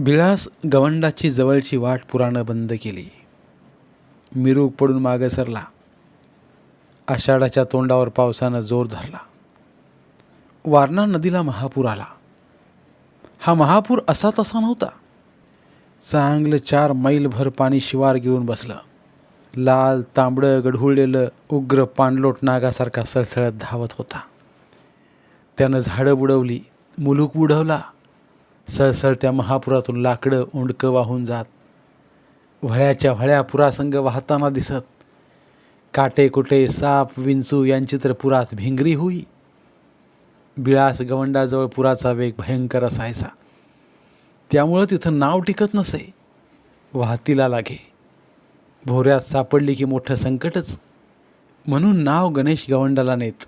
बिळास गवंडाची जवळची वाट पुराणं बंद केली. मिरू पडून मागे सरला. आषाढाच्या तोंडावर पावसानं जोर धरला. वारणा नदीला महापूर आला. हा महापूर असा तसा नव्हता. चांगलं चार मैलभर पाणी शिवार घेऊन बसलं. लाल तांबडं गढुळलेलं उग्र पाणलोट नागासारखा सळसळत धावत होता. त्यानं झाडं बुडवली मुलूक बुडवला. सळसळत्या महापुरातून लाकडं उंडकं वाहून जात. व्हळ्याच्या व्हळ्या पुरासंग वाहताना दिसत. काटे कुटे साप विंचू यांची तर पुरात भिंगरी होई. बिळास गवंडाजवळ पुराचा वेग भयंकर असायचा. त्यामुळं तिथं नाव टिकत नसे. वाहतीला लागे. भोऱ्यात सापडली की मोठं संकटच. म्हणून नाव गणेश गवंडाला नेत.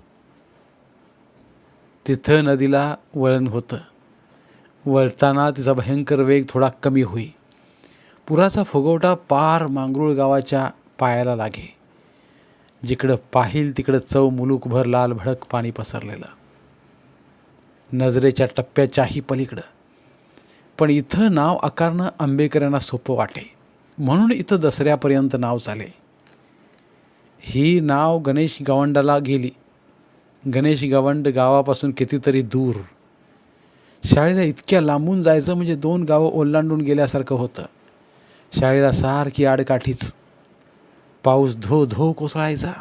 तिथं नदीला वळण होतं. वळताना तिचा भयंकर वेग थोडा कमी होई. पुराचा फुगवटा पार मांगरूळ गावाच्या पायाला लागे. जिकडं पाहिल तिकडं चव मुलूकभर लाल भडक पाणी पसरलेलं. नजरेच्या टप्प्याच्याही पलीकडं. पण इथं नाव आकारणं आंबेकरांना सोपं वाटे. म्हणून इथं दसऱ्यापर्यंत नाव चाले. ही नाव गणेश गवंडाला गेली. गणेश गवंड गावापासून कितीतरी दूर. शाळेला इतक्या लांबून जायचं म्हणजे दोन गावं ओलांडून गेल्यासारखं होतं. शाळेला सारखी आडकाठीच. पाऊस धो धो कोसळायचा.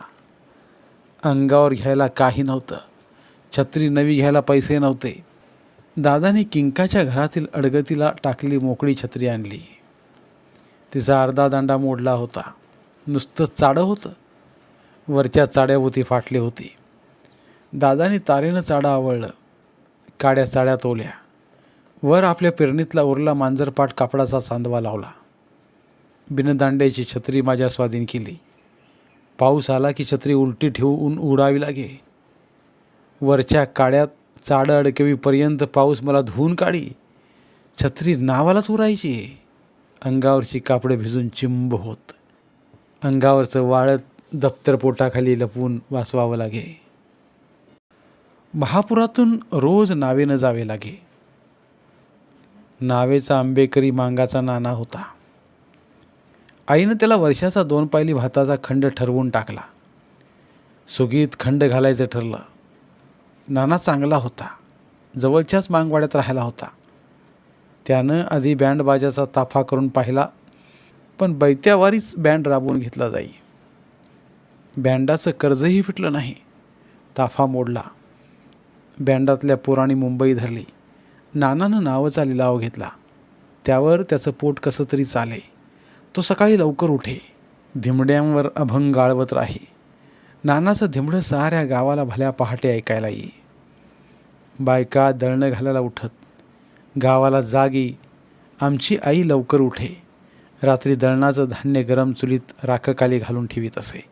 अंगावर घ्यायला काही नव्हतं. छत्री नवी घ्यायला पैसे नव्हते. दादाने किंकाच्या घरातील अडगतीला टाकली मोकळी छत्री आणली. तिचा अर्धा दांडा मोडला होता. नुसतं चाडं होतं. वरच्या चाड्याभोवती फाटली होती. दादाने तारेनं चाडं आवळलं. काड्या चाड्या तोल्या. वर आपल्या पेरणीतला उरला मांजरपाट कापडाचा सांदवा लावला. बिनदांड्याची छत्री माझ्या स्वाधीन केली. पाऊस आला की छत्री उलटी ठेवून उडावी लागे. वरच्या काड्यात चाडं अडकवीपर्यंत पाऊस मला धुवून काढी. छत्री नावालाच उरायची. अंगावरची कापडं भिजून चिंब होत. अंगावरचं वाळत दप्तर पोटाखाली लपवून वाचवावं लागे. महापुरातून रोज नावेनं जावे लागे. नावेचा आंबेकरी मांगाचा नाना होता. आईनं त्याला वर्षाचा दोन पायली भाताचा खंड ठरवून टाकला. सुगीत खंड घालायचं ठरलं. नाना चांगला होता. जवळच्याच मांगवाड्यात राहिला होता. त्यानं आधी बँडबाजाचा ताफा करून पाहिला पण बैत्यावारीच बँड राबवून घेतला जाई. बँडाचं कर्जही फिटलं नाही. ताफा मोडला. बँडातल्या पोराने मुंबई धरली. नानानं नावाचा लिलाव घेतला. त्यावर त्याचं पोट कसं तरी चाले. तो सकाळी लवकर उठे. धिमड्यांवर अभंग गाळवत राही. नानाचं धिमडं साऱ्या गावाला भल्या पहाटे ऐकायला येई. बायका दळणं घालायला उठत. गावाला जागी आमची आई लवकर उठे. रात्री दळणाचं धान्य गरम चुलीत राखकाली घालून ठेवीत असे.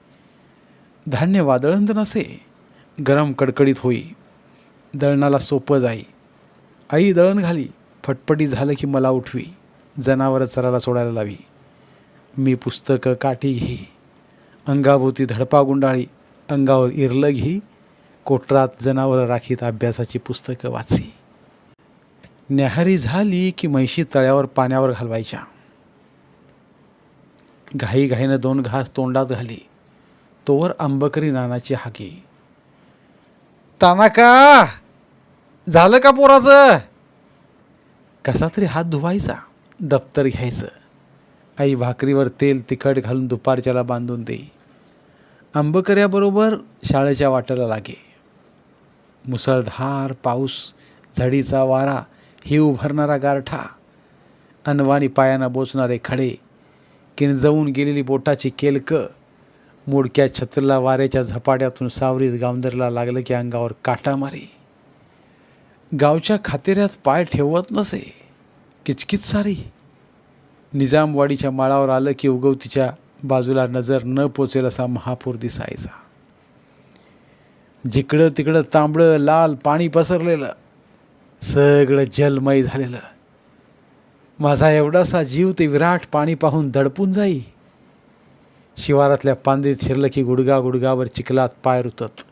धान्य वादळंत नसे. गरम कडकडीत होई. दळणाला सोपं जाई. आई दळण घाली फटफटी झालं की मला उठवी जनावरं चराला सोडायला लावी. मी पुस्तकं काठी घे अंगाभोवती धडपा गुंडाळी अंगावर इरलं घे कोटरात जनावरं राखीत अभ्यासाची पुस्तकं वाची. न्याहारी झाली की म्हैशी तळ्यावर पाण्यावर घालवायच्या. घाई घाईनं दोन घास तोंडात घाली तोवर आंबकरी नानाची हाकी. तानाका! झालं का पोराचं? कसा तरी हात धुवायचा दप्तर घ्यायचं. आई भाकरीवर तेल तिखट घालून दुपारच्याला बांधून देई आंबकऱ्याबरोबर शाळेच्या वाटेला लागे. मुसळधार पाऊस झडीचा वारा ही उभारणारा गारठा अनवाणी पायानं बोचणारे खडे किंजवून गेलेली बोटाची केलकं मोडक्या छत्रला वाऱ्याच्या झपाट्यातून सावरीत गावंदरला लागलं की अंगावर काटा मारी. गावच्या खातेऱ्यात पाय ठेवत नसे. किचकिच सारी. निजामवाडीच्या माळावर आलं की उगवतीच्या बाजूला नजर न पोचेल असा महापूर दिसायचा. जिकडं तिकडं तांबडं लाल पाणी पसरलेलं. सगळं जलमय झालेलं. माझा एवढासा जीव ते विराट पाणी पाहून दडपून जाई. शिवारातल्या पांदीत शिरलं की गुडगा गुडगावर चिखलात पाय रुतत.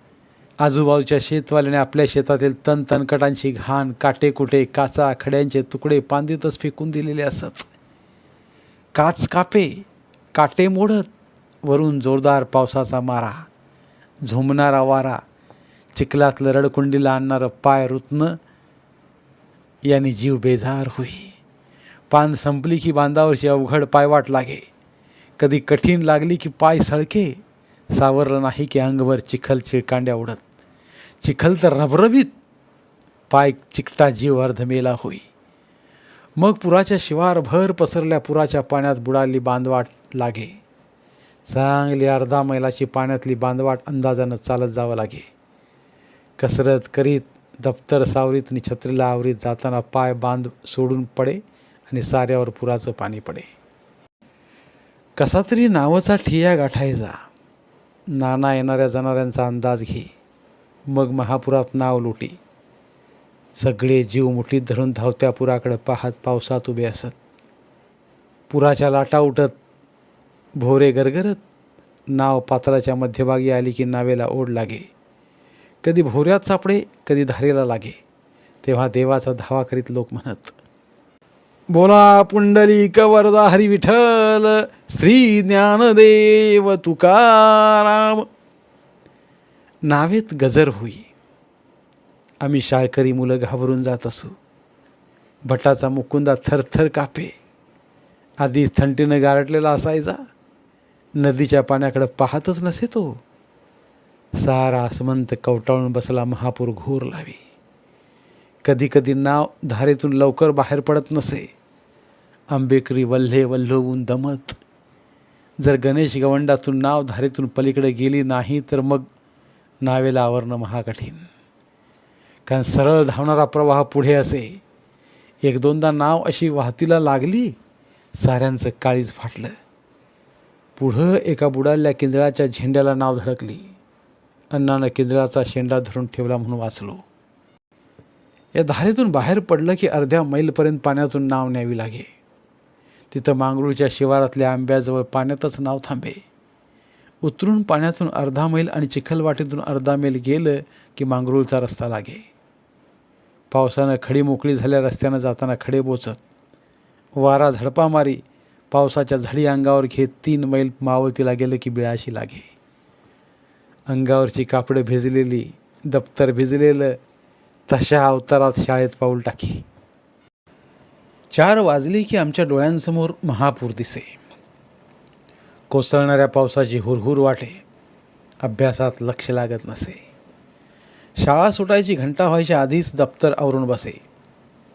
आजूबाजूच्या शेतवाल्याने आपल्या शेतातील तण तणकटांची घाण काटेकुटे काचा खड्यांचे तुकडे पांदीतच फेकून दिलेले असत. काच कापे काटे मोडत वरून जोरदार पावसाचा मारा झोंबणारा वारा चिखलातलं रडकुंडीला आणणारं पाय रुतणं याने जीव बेजार होई. पान संपली की बांधावरची अवघड पायवाट लागे. कधी कठीण लागली की पाय सळके सावरलं नाही की अंगभर चिखल चिळकांड्या उडत. चिखल तर रबरबीत. पाय चिकटा जीव अर्धमेला होई. मग पुराच्या शिवार भर पसरल्या पुराच्या पाण्यात बुडाली बांधवाट लागे. चांगली अर्धा मैलाची पाण्यातली बांधवाट अंदाजानं चालत जावं लागे. कसरत करीत दप्तर सावरीत आणि छत्रीला आवरीत जाताना पाय बांध सोडून पडे आणि साऱ्यावर पुराचं पाणी पडे. कसा तरी नावाचा ठिया गाठायचा. नाना येणाऱ्या जाणाऱ्यांचा अंदाज घे. मग महापुरात नाव लोटी. सगळे जीव मुठीत धरून धावत्या पुराकडे पाहत पावसात उभे असत. पुराच्या लाटा उठत भोरे गरगरत नाव पात्राच्या मध्यभागी आली की नावेला ओढ लागे. कधी भोऱ्यात सापडे कधी धारेला लागे तेव्हा देवाचा धावा करीत लोक म्हणत बोला पुंडली कवरदा हरी विठ्ठल श्री ज्ञानदेव तुकाराम नावेत गजर होई. आम्ही शाळकरी मुलं घाबरून जात असू. भटाचा मुकुंदा थरथर कापे. आधी थंडीनं गारटलेला असायचा. नदीच्या पाण्याकडं पाहतच नसे तो. सारा आसमंत कवटाळून बसला महापूर घोर लावी. कधी कधी नाव धारेतून लवकर बाहेर पडत नसे. आंबेकरी वल्हे वल्हवून दमत. जर गणेश गवंडातून नाव धारेतून पलीकडे गेली नाही तर मग नावेला आवरणं महाकठीण. कारण सरळ धावणारा प्रवाह पुढे असे एक दोनदा नाव अशी वाहतीला लागली साऱ्यांचं काळीज फाटलं. पुढं एका बुडाल्या किंजळाच्या झेंड्याला नाव धडकली. अण्णानं किंजळाचा शेंडा धरून ठेवला म्हणून वाचलो. या धारेतून बाहेर पडलं की अर्ध्या मैलपर्यंत पाण्यातून नाव न्यावी लागे. तिथं मांगरूळच्या शिवारातल्या आंब्याजवळ पाण्यातच नाव थांबे. उतरून पाण्यातून अर्धा मैल आणि चिखलवाटीतून अर्धा मैल गेलं की मांगरूळचा रस्ता लागे. पावसानं खडी मोकळी झाल्या रस्त्यानं जाताना खडे बोचत. वारा झडपा मारी पावसाच्या झडी अंगावर घेत तीन मैल मावळतीला गेलं की बिळाशी लागे. अंगावरची कापडं भिजलेली दप्तर भिजलेलं तशा अवतारात शाळेत पाऊल टाकी. चार वाजली की आमच्या डोळ्यांसमोर महापूर दिसे. कोसळणाऱ्या पावसाची हुरहुर वाटे अभ्यासात लक्ष लागत नसे. शाळा सुटायची घंटा व्हायच्या आधीच दप्तर आवरून बसे.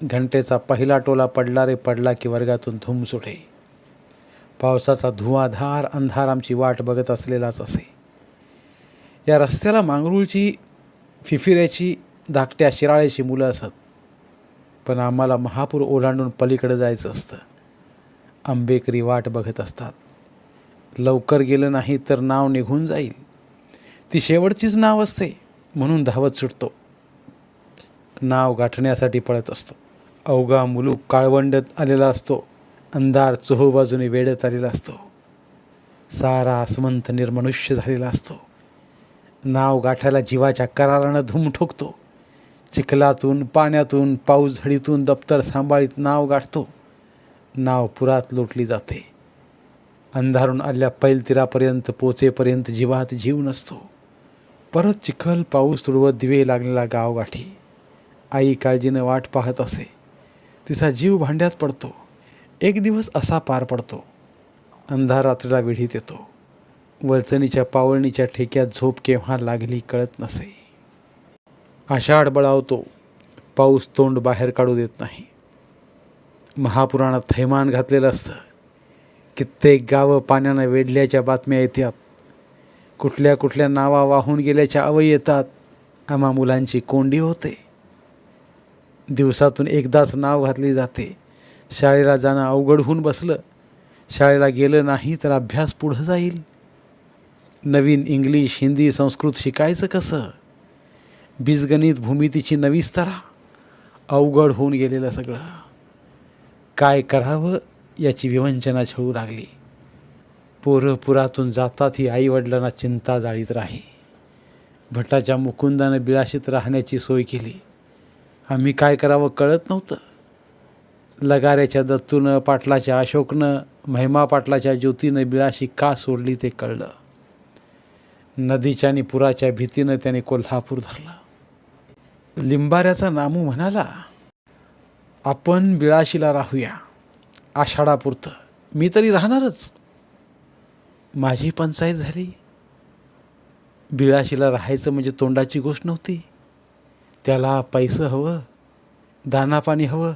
घंटेचा पहिला टोला पडला रे पडला की वर्गातून धूम सुटे. पावसाचा धुवाधार अंधार आमची वाट बघत असलेलाच असे. या रस्त्याला मांगरूळची फिफिऱ्याची धाकट्या शिराळ्याची मुलं असत. पण आम्हाला महापूर ओलांडून पलीकडे जायचं असतं. आंबेकरी वाट बघत असतात. लवकर गेलं नाही तर नाव निघून जाईल. ती शेवटचीच नाव असते म्हणून धावत सुटतो. नाव गाठण्यासाठी पळत असतो. अवघा मुलूक काळवंडत आलेला असतो. अंधार चोहोबाजूने वेढत आलेला असतो. सारा आसमंत निर्मनुष्य झालेला असतो. नाव गाठायला जीवाच्या करारानं धूम ठोकतो. चिखलातून पाण्यातून पाऊस झडीतून दप्तर सांभाळीत नाव गाठतो. नाव पुरात लोटली जाते. अंधारून आल्या पैलतीरापर्यंत पोचेपर्यंत जीवात जीव नसतो. परत चिखल पाऊस तुडवत दिवे लागलेला गावगाठी. आई काळजीनं वाट पाहत असे. तिचा जीव भांड्यात पडतो. एक दिवस असा पार पडतो. अंधार रात्रीला विढीत येतो. वळचणीच्या पावळणीच्या ठेक्यात झोप केव्हा लागली कळत नसे. आषाढ बळावतो पाऊस तोंड बाहेर काढू देत नाही. महापुराणात थैमान घातलेलं असतं. कित्येक गावं पाण्यानं वेढल्याच्या बातम्या येतात. कुठल्या कुठल्या नावा वाहून गेल्याच्या अवय येतात. आम्हा मुलांची कोंडी होते. दिवसातून एकदाच नाव घातली जाते. शाळेला जाणं अवघड होऊन बसलं. शाळेला गेलं नाही तर अभ्यास पुढं जाईल. नवीन इंग्लिश हिंदी संस्कृत शिकायचं कसं? बीजगणित भूमितीची नवी स्तरा अवघड होऊन गेलेलं सगळं. काय करावं? याची विवंचना छळू लागली. पोरं पुरातून जातात ही आईवडिलांना चिंता जाळीत राही. भटाच्या मुकुंदानं बिळाशीत राहण्याची सोय केली. आम्ही काय करावं कळत नव्हतं. लगाऱ्याच्या दत्तूनं पाटलाच्या अशोकनं महिमा पाटलाच्या ज्योतीनं बिळाशी का सोडली ते कळलं. नदीच्या आणि पुराच्या भीतीनं त्याने कोल्हापूर धरलं. लिंबाऱ्याचा नामू म्हणाला आपण बिळाशीला राहूया. आषाढापुरतं. मी तरी राहणारच. माझी पंचायत झाली. बिळाशीला राहायचं म्हणजे तोंडाची गोष्ट नव्हती. त्याला पैसं हवं दानापाणी हवं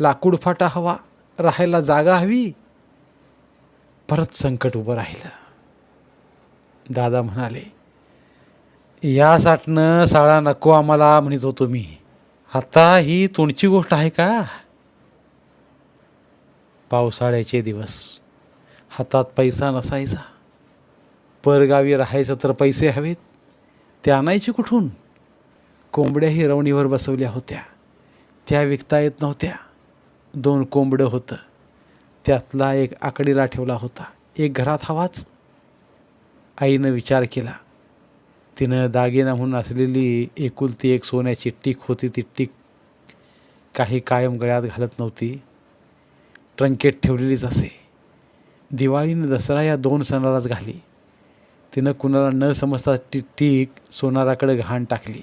लाकूडफाटा हवा राहायला जागा हवी. परत संकट उभं राहिलं. दादा म्हणाले या साठनं साळा नको आम्हाला म्हणत होतो मी. आता ही तोंडची गोष्ट आहे का? पावसाळ्याचे दिवस. हातात पैसा नसायचा. परगावी राहायचं तर पैसे हवेत. ते आणायचे कुठून? कोंबड्याही रवणीवर बसवल्या होत्या. त्या विकता येत नव्हत्या. दोन कोंबडं होतं. त्यातला एक आकडीला ठेवला होता. एक घरात हवाच. आईनं विचार केला. तिनं दागिना म्हणून असलेली एकुलती एक सोन्याची टीक होती ती टीक काही कायम गळ्यात घालत नव्हती. ट्रंकेट ठेवलेलीच असे. दिवाळीनं दसरा या दोन सणालाच घाली. तिनं कुणाला न समजता ती टीक सोनाराकडे घाण टाकली.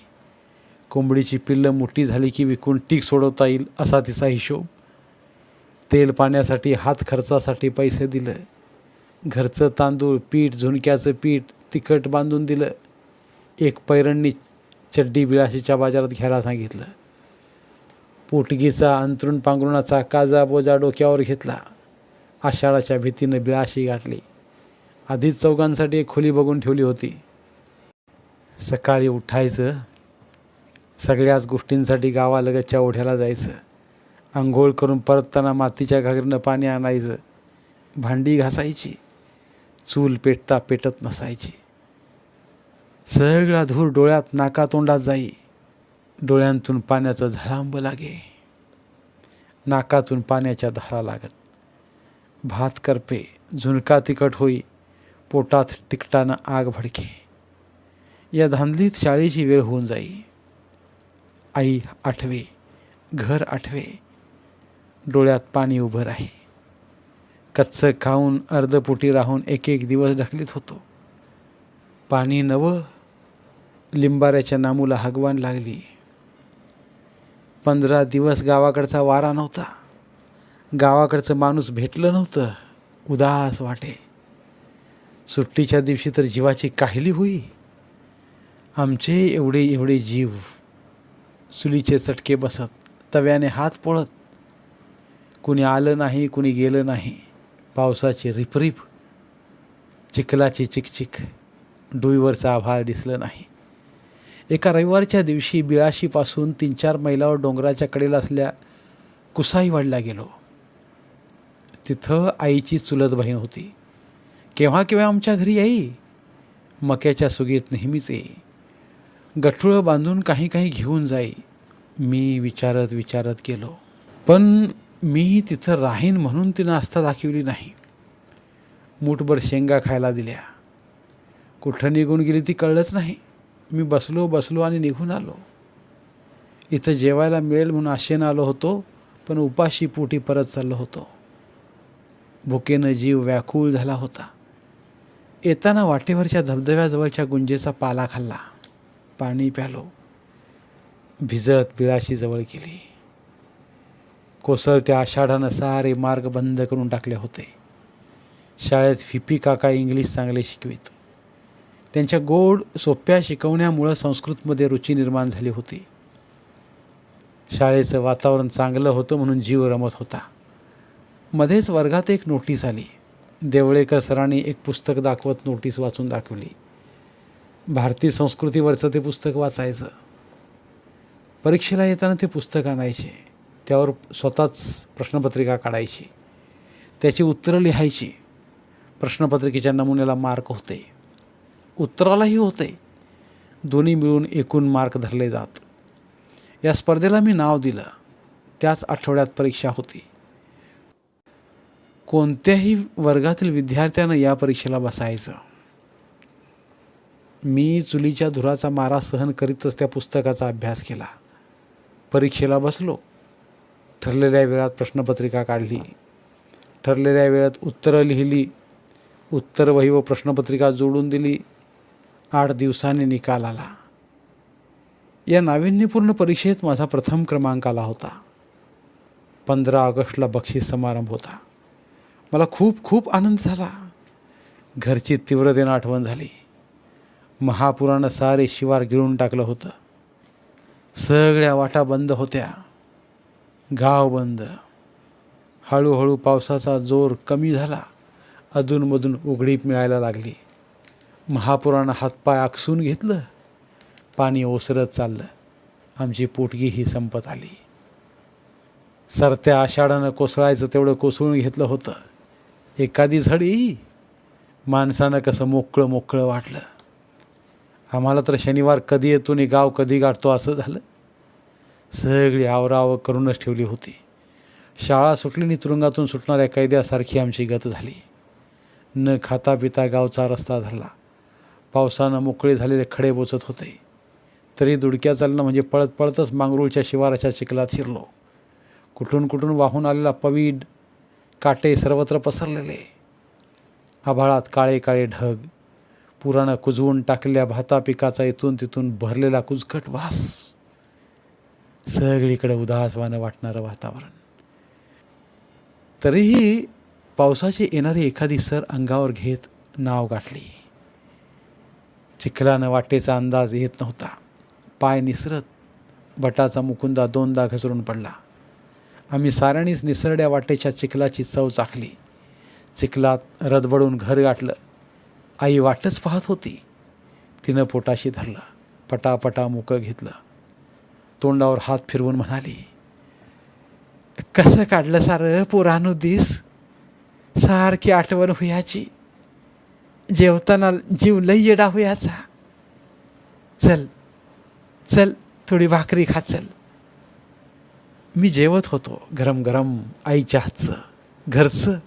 कोंबडीची पिल्लं मोठी झाली की विकून टीक सोडवता येईल असा तिचा हिशोब. तेल पाण्यासाठी हात खर्चासाठी पैसे दिलं. घरचं तांदूळ पीठ झुणक्याचं पीठ तिखट बांधून दिलं. एक पैरणनी चड्डी बिळाशीच्या बाजारात घ्यायला सांगितलं. पोटगीचा अंतरुण पांघरुणाचा काजा बोजा डोक्यावर घेतला. आषाढाच्या भीतीनं बिळाशी गाठली. आधीच चौघांसाठी एक खोली बघून ठेवली होती. सकाळी उठायचं. सगळ्याच गोष्टींसाठी गावालगतच्या ओढ्याला जायचं. आंघोळ करून परतताना मातीच्या घागरीनं पाणी आणायचं. भांडी घासायची. चूल पेटता पेटत नसायची. सगळा धूर डोळ्यात नाकातोंडात जाई. डोळ्यांतून पाण्याचं झळांब लागे. नाकातून पाण्याच्या धारा लागत. भात करपे झुणका तिखट होई पोटात तिकटानं आग भडके. या धांदलीत शाळेची वेळ होऊन जाई. आई आठवे घर आठवे. डोळ्यात पाणी उभं राही. कच्चं खाऊन अर्धपोटी राहून एक एक दिवस ढकलीत होतो. पाणी नवं लिंबाऱ्याच्या नामूला हगवान लागली. पंधरा दिवस गावाकडचा वारा नव्हता. गावाकडचं माणूस भेटलं नव्हतं. उदास वाटे. सुट्टीच्या दिवशी तर जीवाची काहिली होई. आमचे एवढे एवढे जीव. सुलीचे चटके बसत तव्याने हात पोळत. कुणी आलं नाही कुणी गेलं नाही. पावसाची रिपरिप. चिखलाची चिकचिक. डोईवरचा आभाळ दिसलं नाही. एका रविवारच्या दिवशी बिळाशीपासून तीन चार मैलावर डोंगराच्या कडेला असल्या कुसाईवाडला गेलो. तिथं आईची चुलत बहीण होती. केव्हा केव्हा आमच्या घरी येई? मक्याच्या सुगीत नेहमीच येई गठुळं बांधून काही काही घेऊन जाई मी विचारत विचारत गेलो. पण मी तिथं राहीन म्हणून तिनं आस्था दाखवली नाही. मूठभर शेंगा खायला दिल्या. कुठं निघून गेली ती कळलंच नाही. मी बसलो बसलो आणि निघून आलो. इथं जेवायला मिळेल म्हणून आशेनं आलो होतो पण उपाशी पोटी परत चाललो होतो. भुकेनं जीव व्याकुळ झाला होता. येताना वाटेवरच्या धबधब्याजवळच्या गुंजेचा पाला खाल्ला. पाणी प्यालो. भिजत पिळाशी जवळ केली कोसळत्या आषाढानं सारे मार्ग बंद करून टाकले होते. शाळेत फिपी काका इंग्लिश चांगले शिकवीत. त्यांच्या गोड सोप्या शिकवण्यामुळं संस्कृतमध्ये रुची निर्माण झाली होती. शाळेचं वातावरण चांगलं होतं म्हणून जीव रमत होता. मध्येच वर्गात एक नोटीस आली. देवळेकर सरांनी एक पुस्तक दाखवत नोटीस वाचून दाखवली. भारतीय संस्कृतीवरचं ते पुस्तक वाचायचं. परीक्षेला येताना ते पुस्तक आणायचे. त्यावर स्वतःच प्रश्नपत्रिका काढायची. त्याची उत्तरं लिहायची. प्रश्नपत्रिकेच्या नमुन्याला मार्क होते. उत्तरालाही होते. दोन्ही मिळून एकूण मार्क धरले जात. या स्पर्धेला मी नाव दिलं. त्याच आठवड्यात परीक्षा होती. कोणत्याही वर्गातील विद्यार्थ्यानं या परीक्षेला बसायचं. मी चुलीच्या धुराचा मारा सहन करीतच त्या पुस्तकाचा अभ्यास केला. परीक्षेला बसलो. ठरलेल्या वेळात प्रश्नपत्रिका काढली. ठरलेल्या वेळात उत्तरं लिहिली. उत्तरवही व प्रश्नपत्रिका जोडून दिली. आठ दिवसांनी निकाल आला. या नाविन्यपूर्ण परीक्षेत माझा प्रथम क्रमांक आला होता. पंधरा ऑगस्टला बक्षीस समारंभ होता. मला खूप खूप आनंद झाला. घरची तीव्रतेनं आठवण झाली. महापुरानं सारे शिवार गिळून टाकलं होतं. सगळ्या वाटा बंद होत्या. गाव बंद. हळूहळू पावसाचा जोर कमी झाला. अधूनमधून उघडीप मिळायला लागली. महापुरानं हातपाय आकसून घेतलं. पाणी ओसरत चाललं. आमची पोटगी ही संपत आली. सरत्या आषाढानं कोसळायचं तेवढं कोसळून घेतलं होतं. एखादी झड. येई माणसानं कसं मोकळं मोकळं वाटलं. आम्हाला तर शनिवार कधी येतो आणि गाव कधी गाठतो असं झालं. सगळी आवराव करूनच ठेवली होती. शाळा सुटली आणि तुरुंगातून सुटणाऱ्या कैद्यासारखी आमची गत झाली. न खाता पिता गावचा रस्ता धरला. पावसानं मोकळे झालेले खडे बोचत होते. तरी दुडक्या चालणं म्हणजे पळत पळतच मांगरूळच्या शिवाराच्या चिखलात शिरलो. कुठून कुठून वाहून आलेला पवीड काटे सर्वत्र पसरलेले. आभाळात काळे काळे ढग पुराणं कुजवून टाकलेल्या भाता पिकाचा इथून तिथून भरलेला कुजकट वास. सगळीकडे उदासवानं वाटणारं वातावरण. तरीही पावसाची येणारी एखादी सर अंगावर घेत नाव गाठली. चिखलानं वाटेचा अंदाज येत नव्हता. पाय निसरत बटाचा मुकुंदा दोनदा घसरून पडला. आम्ही साऱ्यांनीच निसरड्या वाटेच्या चिखलाची चव चाखली. चिखलात रदबडून घर गाठलं. आई वाटच पाहत होती. तिनं पोटाशी धरलं. पटापटा मुकं घेतलं. तोंडावर हात फिरवून म्हणाली कसं काढलं सारं पोरानू दिस? सारखी आठवण हुयाची. जेवताना जीव लई येडा होयाचा चल चल थोडी भाकरी खा चल. मी जेवत होतो गरम गरम आईच्या हातचं घरचं.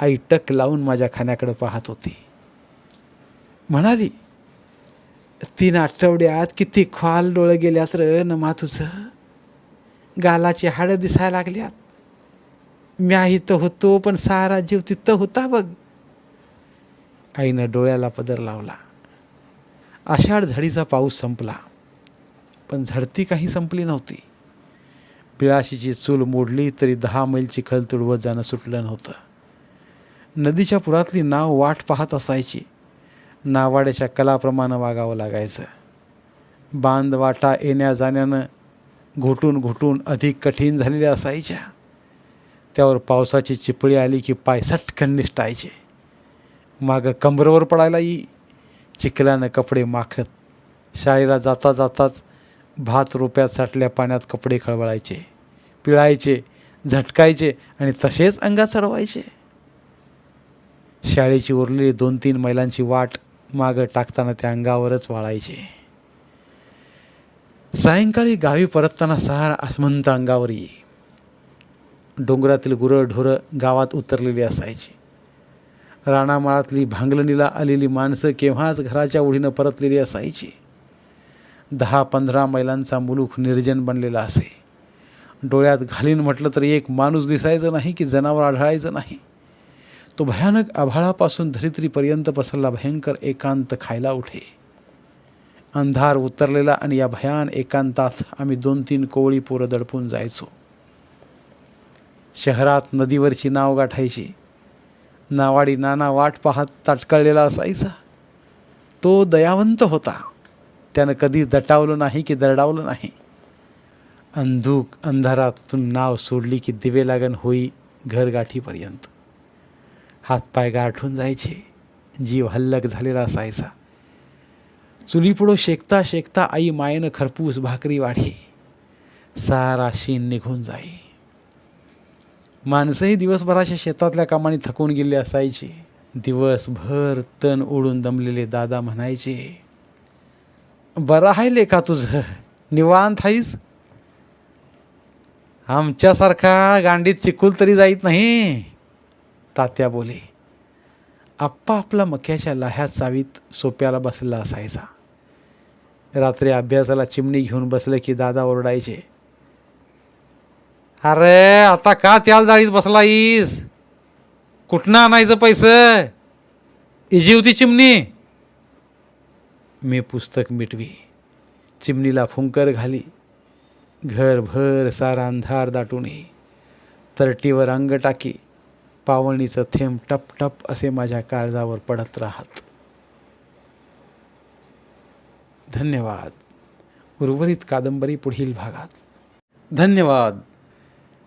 आई टक लावून माझ्या खाण्याकडे पाहत होती. म्हणाली तीन आठवड्यात किती ख्वाल डोळं गेल्यात र नमा तुझं? गालाची हाडं दिसायला लागल्यात. म्या इथं होतो पण सारा जीव तिथं होता बघ. आईनं डोळ्याला पदर लावला. आषाढ झाडीचा पाऊस संपला पण झडती काही संपली नव्हती. पिळाशीची चूल मोडली तरी दहा मैलची खल तुडवत जाणं सुटलं नव्हतं. नदीच्या पुरातली नाव वाट पाहत असायची. नावाड्याच्या कलाप्रमाणे वागावं लागायचं. बांध वाटा येण्या जाण्यानं घोटून घोटून अधिक कठीण झालेल्या असायच्या. त्यावर पावसाची चिपळी आली की पाय सटकन निष्ठायचे मागं कंबरवर पडायला येई. चिखलानं कपडे माखत शाळेला जाता जाताच भात रोप्यात साठल्या पाण्यात कपडे खळबळायचे पिळायचे झटकायचे आणि तसेच अंगात चढवायचे शाळेची उरलेली दोन तीन मैलांची वाट मागं टाकताना त्या अंगावरच वाळायचे. सायंकाळी गावी परतताना सहारा आसमंत अंगावर ये डोंगरातील गुरं ढोरं गावात उतरलेली असायची. राणामाळातली भांगलणीला आलेली माणसं केव्हाच घराच्या ओढीनं परतलेली असायची? दहा पंधरा मैलांचा मुलूख निर्जन बनलेला असे. डोळ्यात घालीन म्हटलं तरी एक माणूस दिसायचं नाही की जनावर आढळायचं नाही? तो भयानक आभाळापासून धरित्रीपर्यंत पसरला भयंकर एकांत खायला उठे. अंधार उतरलेला आणि या भयान एकांतात आम्ही दोन तीन कोवळी पोरं दडपून जायचो. शहरात नदीवरची नाव गाठायची. नावाडी नाना वाट पाहत ताटकळलेला असायचा. तो दयावंत होता. त्यानं कधी दटावलं नाही की दरडावलं नाही. अंधूक अंधारातून नाव सोडली की दिवे लागण होई घरगाठीपर्यंत. हातपाय गाठून जायचे. जीव हल्लक झालेला असायचा. चुलीपुढं शेकता शेकता आई मायेनं खरपूस भाकरी वाढी. सारा शीन निघून जाई. माणसंही दिवसभराच्या शेतातल्या कामाने थकून गेले असायची. दिवसभर तण ओढून दमलेले दादा म्हणायचे बरं आहे लेखा तुझं निवांत आहेस? आमच्यासारखा गांडीत चिकूल तरी जाईत नाही. तात्या बोले आप्पा आपला मक्याच्या लाह्यात चावीत सोप्याला बसलेला असायचा. रात्री अभ्यासाला चिमणी घेऊन बसलं की दादा ओरडायचे अरे आता का त्याला जाळीत बसलाईस? कुठनं आणायचं पैसं? इजी होती चिमणी. मी पुस्तक मिटवी. चिमणीला फुंकर घाली. घरभर सारा अंधार दाटून तरटीवर अंग टाकी. पावणीचं थेंब टप टप असे माझ्या काळजावर पडत राहत. धन्यवाद. उर्वरित कादंबरी पुढील भागात. धन्यवाद.